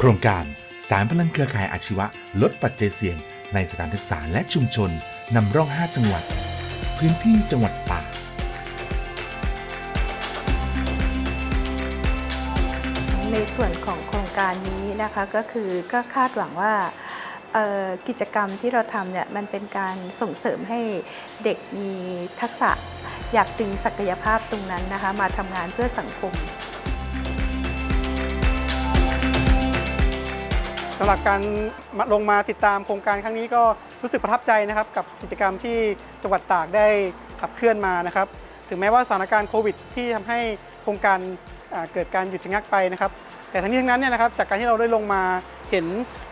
โครงการสารพลังเครือข่ายอาชีวะ ลดปัจจัยเสี่ยง ในสถานศึกษาและชุมชน นำร่อง 5 จังหวัด พื้นที่จังหวัดตากในส่วนของโครงการนี้นะคะก็คือก็คาดหวังว่ากิจกรรมที่เราทำเนี่ยมันเป็นการส่งเสริมให้เด็กมีทักษะอยากดึงศักยภาพตรงนั้นนะคะมาทำงานเพื่อสังคม สำหรับการมาลงมาติดตามโครงการครั้งนี้ก็รู้สึกประทับใจนะครับกับกิจกรรมที่จังหวัดตากได้ขับเคลื่อนมานะครับ ถึงแม้ว่าสถานการณ์โควิด ที่ทำให้โครงการเกิดการหยุดชะงักไปนะครับ แต่ทั้งนี้ทั้งนั้นเนี่ยนะครับจากการที่เราได้ลงมาเห็น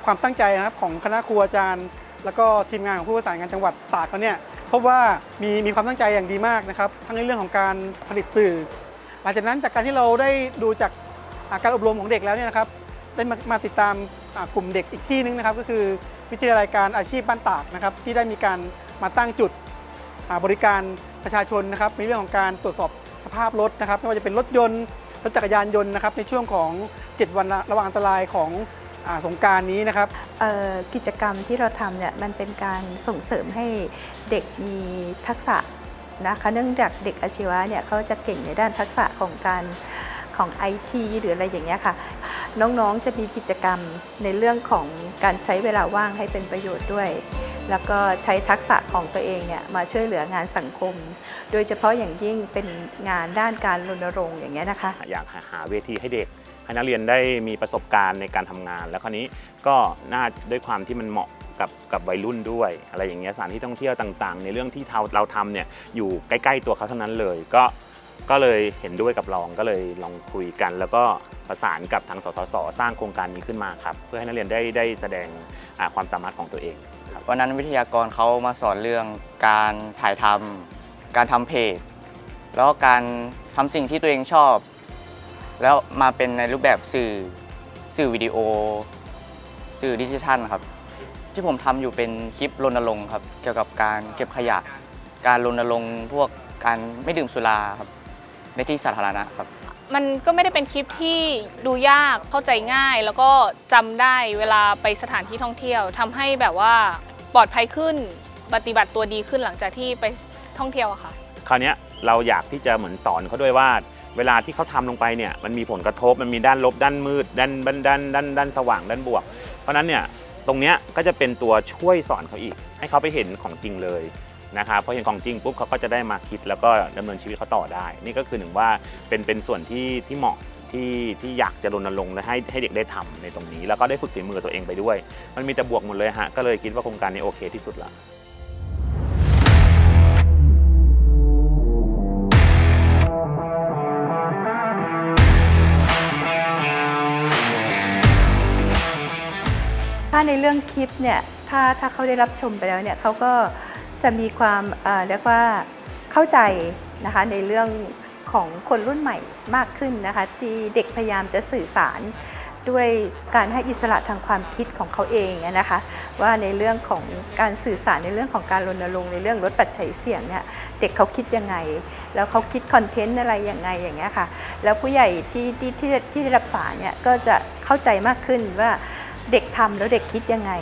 ความตั้งใจนะครับของคณะครูอาจารย์ แล้วก็ทีมงานของผู้ประสานงานจังหวัดตากเขาเนี่ยพบว่ามีมีความตั้งใจอย่างดีมากนะครับทั้งในเรื่องของการผลิตสื่อ หลังจากนั้นจากการที่เราได้ดูจากการอบรมของเด็กแล้วเนี่ยนะครับได้มามาติดตาม กลุ่มเด็กอีกที่นึงนะครับ ก็คือวิทยาลัยการอาชีพบ้านตากนะครับ ที่ได้มีการมาตั้งจุดอ่าบริการประชาชนนะครับในเรื่องของการตรวจสอบสภาพรถนะครับ ไม่ว่าจะเป็นรถยนต์รถจักรยานยนต์นะครับในช่วงของ 7 วันระหว่างอันตรายของอสงการนี้นะครับกิจกรรมที่เราทำเนี่ยมันเป็นการส่งเสริมให้เด็กมีทักษะนะคะเนื่องจากเด็กอาชีวะเนี่ยเขาจะเก่งในด้านทักษะของการ ของ IT หรืออะไรอย่างเงี้ยค่ะ น้องๆจะมีกิจกรรมในเรื่องของการใช้เวลาว่างให้เป็นประโยชน์ด้วย แล้วก็ใช้ทักษะของตัวเองเนี่ยมาช่วยเหลืองานสังคม โดยเฉพาะอย่างยิ่งเป็นงานด้านการรณรงค์อย่างเงี้ยนะคะ อยากหาเวทีให้เด็กให้นักเรียนได้มีประสบการณ์ในการทำงาน แล้วคราวนี้ก็น่าด้วยความที่มันเหมาะกับกับวัยรุ่นด้วย อะไรอย่างเงี้ยสถานที่ท่องเที่ยวต่าง ๆ ในเรื่องที่เราเราทำเนี่ยอยู่ใกล้ ๆ ตัวเขาเท่านั้นเลย ก็ ก็เลยเห็นด้วยกับรองก็เลยลองคุยกัน แล้วก็ประสานกับทางสสสสร้างโครงการนี้ขึ้นมาครับ เพื่อให้นักเรียนได้ได้แสดงความสามารถของตัวเองครับวันนั้นวิทยากรเขามาสอนเรื่องการถ่ายทำการทำเพจ แล้วการทำสิ่งที่ตัวเองชอบ แล้วมาเป็นในรูปแบบสื่อสื่อวิดีโอ สื่อดิจิทัลครับ ที่ผมทำอยู่เป็นคลิปรณรงค์ครับ เกี่ยวกับการเก็บขยะ การรณรงค์พวกการไม่ดื่มสุราครับ ในที่สาธารณะครับ มันก็ไม่ได้เป็นคลิปที่ดูยากเข้าใจง่าย แล้วก็จำได้เวลาไปสถานที่ท่องเที่ยวทำให้แบบว่าปลอดภัยขึ้นปฏิบัติตัวดีขึ้นหลังจากที่ไปท่องเที่ยวอะค่ะ คราวเนี้ยเราอยากที่จะเหมือนสอนเขาด้วยว่า เวลาที่เขาทำลงไปเนี่ยมันมีผลกระทบมันมีด้านลบด้านมืด ด้านด้านด้านด้านด้านสว่างด้านบวก เพราะฉะนั้นเนี่ยตรงเนี้ยก็จะเป็นตัวช่วยสอนเขาอีก ให้เขาไปเห็นของจริงเลย นะครับพอเห็นของจริงปุ๊บเขาก็จะได้มาคิดแล้วก็ดำเนินชีวิตเขาต่อได้ นี่ก็คือหนึ่งว่าเป็นเป็นส่วนที่ที่เหมาะที่ที่อยากจะรณรงค์และให้ให้เด็กได้ทำในตรงนี้ แล้วก็ได้ฝึกฝีมือตัวเองไปด้วย มันมีแต่บวกหมดเลยฮะก็เลยคิดว่าโครงการนี้โอเคที่สุดละถ้าในเรื่องคลิปเนี่ยถ้าถ้าเขาได้รับชมไปแล้วเนี่ยเขาก็ จะมีความเรียกว่าเข้าใจนะคะในเรื่องของคนรุ่นใหม่มากขึ้นนะคะที่เด็กพยายามจะสื่อสารด้วยการให้อิสระทางความคิดของเขาเองนะคะว่าในเรื่องของการสื่อสารในเรื่องของการรณรงค์ในเรื่องลดปัจจัยเสี่ยงเนี่ยเด็กเขาคิดยังไง แล้วเขาคิดคอนเทนต์อะไรยังไงอย่างเงี้ยค่ะแล้วผู้ใหญ่ที่ที่ที่ที่ได้รับสารเนี่ยก็จะเข้าใจมากขึ้นว่าเด็กทำแล้วเด็กคิดยังไง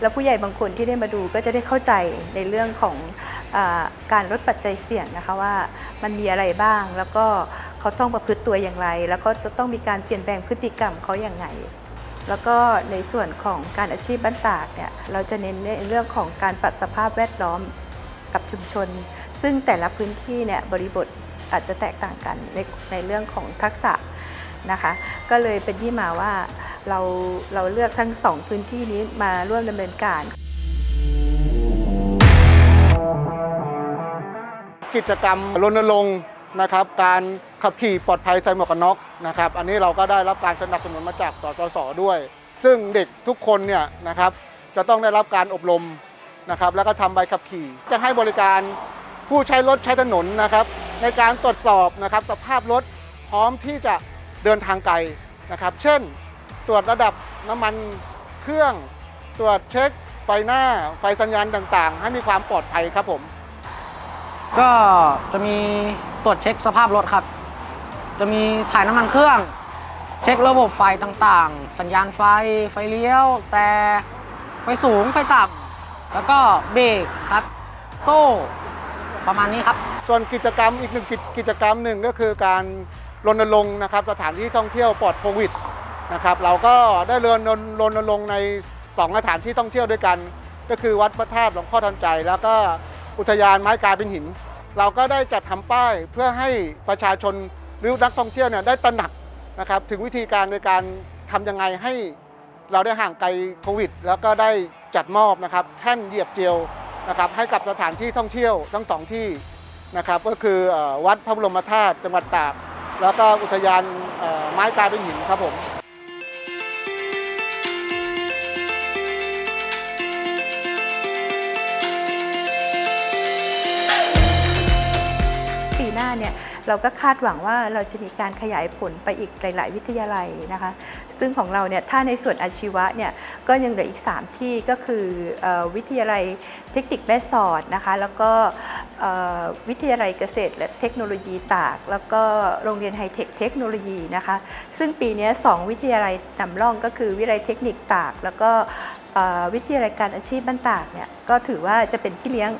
แล้วผู้ใหญ่บางคนที่ได้มาดูก็จะได้เข้าใจในเรื่องของอการลดปัจจัยเสี่ยงนะคะว่ามันมีอะไรบ้าง แล้วก็เขาต้องประพฤติตัวอย่างไร แล้วก็จะต้องมีการเปลี่ยนแปลงพฤติกรรมเขาอย่างไงแล้วก็ในส่วนของการอาชีพบ้านตากเนี่ยเราจะเน้นในเรื่องของการปรับสภาพแวดล้อมกับชุมชน ซึ่งแต่ละพื้นที่เนี่ยบริบทอาจจะแตกต่างกันในในเรื่องของทักษะนะคะ ก็เลยเป็นที่มาว่า เราเราเลือกทั้งสองพื้นที่นี้มาร่วมดำเนินการ กิจกรรมรณรงค์นะครับ การขับขี่ปลอดภัยใส่หมวกกันน็อกนะครับ อันนี้เราก็ได้รับการสนับสนุนมาจากสสสด้วย ซึ่งเด็กทุกคนเนี่ยนะครับจะต้องได้รับการอบรมนะครับ แล้วก็ทำใบขับขี่ จะให้บริการผู้ใช้รถใช้ถนนนะครับ ในการตรวจสอบนะครับสภาพรถพร้อมที่จะเดินทางไกลนะครับ เช่น ตรวจระดับน้ำมันเครื่อง ตรวจเช็คไฟหน้า ไฟสัญญาณต่างๆ ให้มีความปลอดภัยครับผม ก็จะมีตรวจเช็คสภาพรถครับ จะมีถ่ายน้ำมันเครื่อง เช็คระบบไฟต่างๆ สัญญาณไฟ ไฟเลี้ยว แต่ไฟสูง ไฟต่ำแล้วก็เบรกครับ โซ่ ประมาณนี้ครับ ส่วนกิจกรรมอีกหนึ่งกิจกิจกรรมหนึ่งก็คือการรณรงค์นะครับสถานที่ท่องเที่ยวปลอดโควิด นะครับเราก็ได้เรณรณรงค์ใน2สถานที่ท่องเที่ยวด้วยกัน ก็คือวัดพระธาตุหลวงพ่อทันใจ แล้วก็อุทยานไม้กายเป็นหิน เราก็ได้จัดทำป้ายเพื่อให้ประชาชนหรือนักท่องเที่ยวเนี่ยได้ตระหนักนะครับถึงวิธีการในการทำยังไงให้เราได้ห่างไกลโควิด แล้วก็ได้จัดมอบนะครับแท่นเหยียบเจลนะครับให้กับสถานที่ท่องเที่ยวทั้งสองที่นะครับก็คือวัดพระบรมธาตุจังหวัดตากแล้วก็อุทยานไม้กลายเป็นหินครับผม ปีหน้าเนี่ยเราก็คาดหวังว่าเราจะมีการขยายผลไปอีกหลาย ๆ วิทยาลัยนะคะ ซึ่งของเราเนี่ยถ้าในส่วนอาชีวะเนี่ยก็ยังเหลืออีก 3 ที่ก็คืออวิทยาลัยเทคนิคแม่สอดนะคะแล้วก็วิทยาลัยเกษตร และเทคโนโลยีตาก แล้วก็โรงเรียนไฮเทคเทคโนโลยีนะคะ ซึ่งปีนี้สองวิทยาลัยนำร่องก็คือวิทยาลัยเทคนิคตาก แล้วก็วิทยาลัยการอาชีพบ้านตากเนี่ยก็ถือว่าจะเป็นพี่เลี้ยง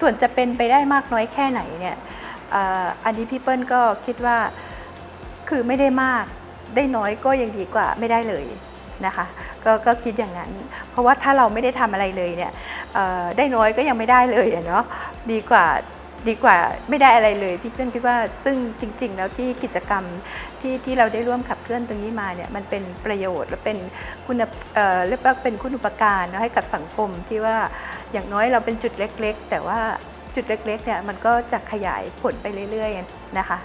ส่วนจะเป็นไปได้มากน้อยแค่ไหนเนี่ย อันนี้พี่เปิ้ลก็คิดว่าคือไม่ได้มากได้น้อยก็ยังดีกว่าไม่ได้เลยนะคะกก็คิดอย่างนั้น เพราะว่าถ้าเราไม่ได้ทำอะไรเลยเนี่ยได้น้อยก็ยังไม่ได้เลยเนาะดีกว่าดีกว่าไม่ได้อะไรเลยพี่เปิ้ลคิดว่าซึ่งจริง ๆ แล้วที่กิจกรรมที่ที่เราได้ร่วมขับเคลื่อนตรงนี้มาเนี่ยมันเป็นประโยชน์และเป็นคุณเอ่อเรียกว่าเป็นคุณอุปการเนะให้กับสังคมที่ว่าอย่างน้อยเราเป็นจุดเล็ก ๆ แต่ว่า จุดเล็กๆเนี่ยมันก็จะขยายผลไปเรื่อยๆนะคะ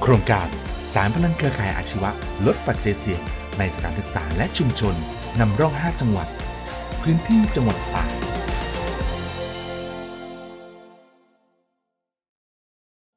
โครงการสารพลังเครือข่ายอาชีวะ ลดปัจเจเสี่ยงในสถานศึกษาและชุมชนนำร่อง 5 จังหวัด พื้นที่จังหวัดตาก